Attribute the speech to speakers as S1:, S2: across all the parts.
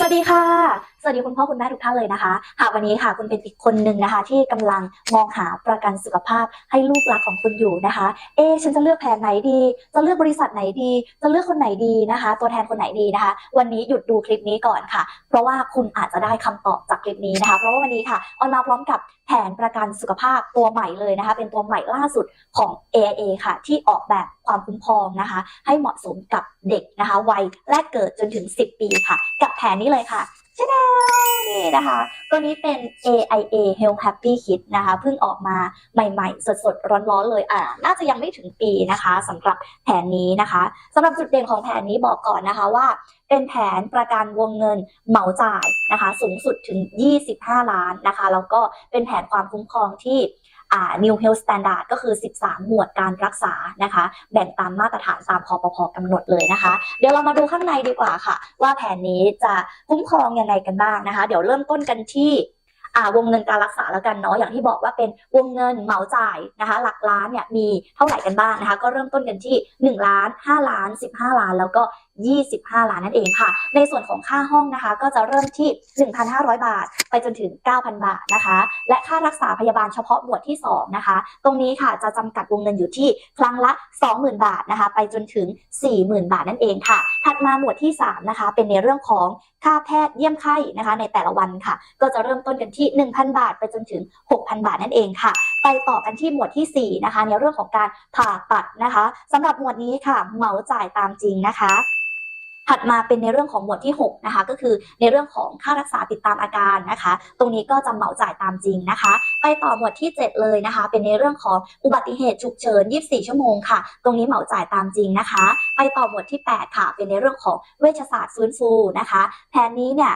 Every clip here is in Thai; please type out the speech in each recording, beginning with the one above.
S1: สวัสดีค่ะสวัสดีคุณพ่อคุณแม่ทุกท่านเลยนะคะหากวันนี้ค่ะคุณเป็นอีกคนหนึ่งนะคะ ที่กำลังมองหาประกันสุขภาพให้ลูกรักของคุณอยู่นะคะ เอะฉันจะเลือกแผนไหนดี จะเลือกบริษัทไหนดี จะเลือกคนไหนดีนะคะ ตัวแทนคนไหนดีนะคะ วันนี้หยุดดูคลิปนี้ก่อนค่ะ เพราะว่าคุณอาจจะได้คำตอบจากคลิปนี้นะคะ เพราะว่าวันนี้ค่ะออนมาพร้อมกับแผนประกันสุขภาพตัวใหม่เลยนะคะ เป็นตัวใหม่ล่าสุดของ AIA ค่ะ ที่ออกแบบความคุ้มครองนะคะ ให้เหมาะสมกับเด็กนะคะ วัยแรกเกิดจนถึง 10 ปีค่ะ กับแผนนี้เลยค่ะ ชาแนลนี่นะคะ ตัวนี้เป็น AIA Health Happy Kit นะคะ เพิ่งออกมาใหม่ๆ สดๆ ร้อนๆเลย อ่า น่าจะยังไม่ถึงปีนะคะสำหรับแผนนี้นะคะสำหรับจุดเด่นของแผนนี้บอกก่อนนะคะว่า เป็นแผนประกันวงเงินเหมาจ่ายนะคะ สูงสุดถึง 25 ล้านนะคะ แล้วก็เป็นแผนความคุ้มครองที่ New Health Standard ก็คือ 13 หมวดการรักษานะคะ แบ่งตามมาตรฐานตามคอปพกำหนดเลยนะคะ เดี๋ยวเรามาดูข้างในดีกว่าค่ะ ว่าแผนนี้จะคุ้มครองยังไงกันบ้างนะคะ เดี๋ยวเริ่มต้นกันที่ วงเงินการรักษาแล้วกันเนาะอย่างที่บอกว่าเป็นวงเงินเหมาจ่ายนะคะ หลักล้านเนี่ยมีเท่าไหร่กันบ้างนะคะ ก็เริ่มต้นกันที่ 1 ล้าน 5 ล้าน 15 ล้าน แล้วก็ 25 ล้านนั่นเองค่ะ ในส่วนของค่าห้องนะคะ ก็จะเริ่มที่ 1,500 บาท ไปจนถึง 9,000 บาทนะคะ และค่ารักษาพยาบาลเฉพาะหมวดที่ 2 นะคะ ตรงนี้ค่ะจะจำกัดวงเงินอยู่ที่ครั้งละ 20,000 บาทนะคะ ไปจนถึง 40,000 บาทนั่นเองค่ะ ถัดมาหมวดที่ 3 นะคะ เป็นในเรื่องของค่าแพทย์เยี่ยมไข้นะคะ ในแต่ละวันค่ะ ก็จะเริ่มต้นกันที่1,000 บาท ไปจนถึง 6,000 บาทนั่นเองค่ะ ไปต่อกันที่หมวดที่ 4 นะคะ ในเรื่องของการผ่าตัดนะคะสำหรับหมวดนี้ค่ะเหมาจ่ายตามจริงนะคะถัดมาเป็นในเรื่องของหมวดที่6นะคะก็คือในเรื่องของค่ารักษาติดตามอาการนะคะ ตรงนี้ก็จะเหมาจ่ายตามจริงนะคะ ไปต่อหมวดที่ 7 เลยนะคะ เป็นในเรื่องของอุบัติเหตุฉุกเฉิน 24 ชั่วโมงค่ะ ตรงนี้เหมาจ่ายตามจริงนะคะ ไปต่อหมวดที่ 8 ค่ะ เป็นในเรื่องของเวชศาสตร์ฟื้นฟูนะคะ แผนนี้เนี่ย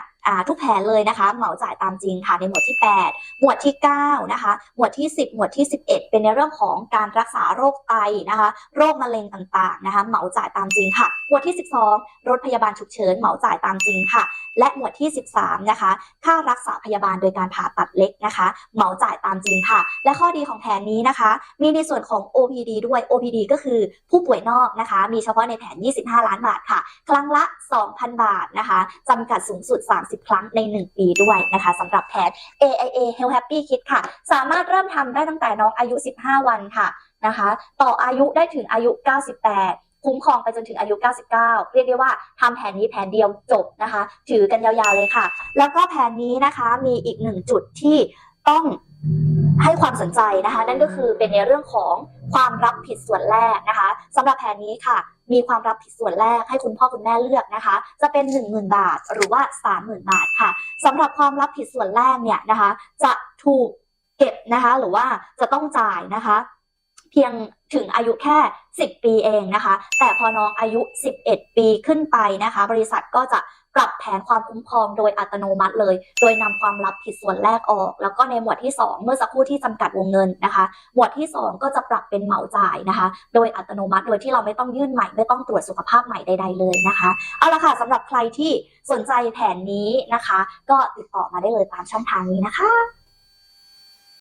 S1: ทุกแผนเลยนะคะ เหมาจ่ายตามจริงค่ะในหมวดที่ 8 หมวดที่ 9 นะคะ หมวดที่ 10 หมวดที่ 11 เป็นในเรื่องของการรักษาโรคไตนะคะ โรคมะเร็งต่างๆนะคะ เหมาจ่ายตามจริงค่ะ หมวดที่ 12 รถพยาบาลฉุกเฉินเหมาจ่ายตามจริงค่ะและหมวดที่ 13 นะคะ ค่ารักษาพยาบาลโดยการผ่าตัดเล็กนะคะ เหมาจ่ายตามจริงค่ะ และข้อดีของแผนนี้นะคะ มีในส่วนของ OPD ด้วย OPD ก็คือผู้ป่วยนอกนะคะ มีเฉพาะในแผน 25 ล้านบาทค่ะ ครั้งละ 2,000 บาทนะคะจำกัดสูงสุด 30 ครั้งใน 1 ปีด้วยนะคะสำหรับแผน AIA Health Happy Kit ค่ะ สามารถเริ่มทำได้ตั้งแต่น้องอายุ 15 วันค่ะนะคะ ต่ออายุได้ถึงอายุ 98 คุ้มครองไปจนถึงอายุ 99 เรียกได้ว่าทำแผนนี้แผนเดียวจบนะคะ ถือกันยาวๆเลยค่ะ แล้วก็แผนนี้นะคะมีอีกหนึ่งจุดที่ต้องให้ความสนใจนะคะ นั่นก็คือเป็นในเรื่องของความรับผิดส่วนแรกนะคะสำหรับแผนนี้ค่ะ มีความรับผิดส่วนแรกให้คุณพ่อคุณแม่เลือกนะคะ จะเป็น 10,000 บาทหรือว่า 30,000 บาทค่ะสำหรับความรับผิดส่วนแรกเนี่ยนะคะ จะถูกเก็บนะคะ หรือว่าจะต้องจ่ายนะคะ เพียงถึงอายุแค่ 10 ปีเองนะคะ แต่พอน้องอายุ 11 ปีขึ้นไปนะคะ บริษัทก็จะปรับแผนความคุ้มครองโดยอัตโนมัติเลย โดยนำความรับผิดส่วนแรกออก แล้วก็ในหมวดที่ 2 เมื่อสักครู่ที่จำกัดวงเงินนะคะ หมวดที่ 2 ก็จะปรับเป็นเหมาจ่ายนะคะ โดยอัตโนมัติโดยที่เราไม่ต้องยื่นใหม่ ไม่ต้องตรวจสุขภาพใหม่ใดๆเลยนะคะ เอาละค่ะสำหรับใครที่สนใจแผนนี้นะคะ ก็ติดต่อมาได้เลยตามช่องทางนี้นะคะ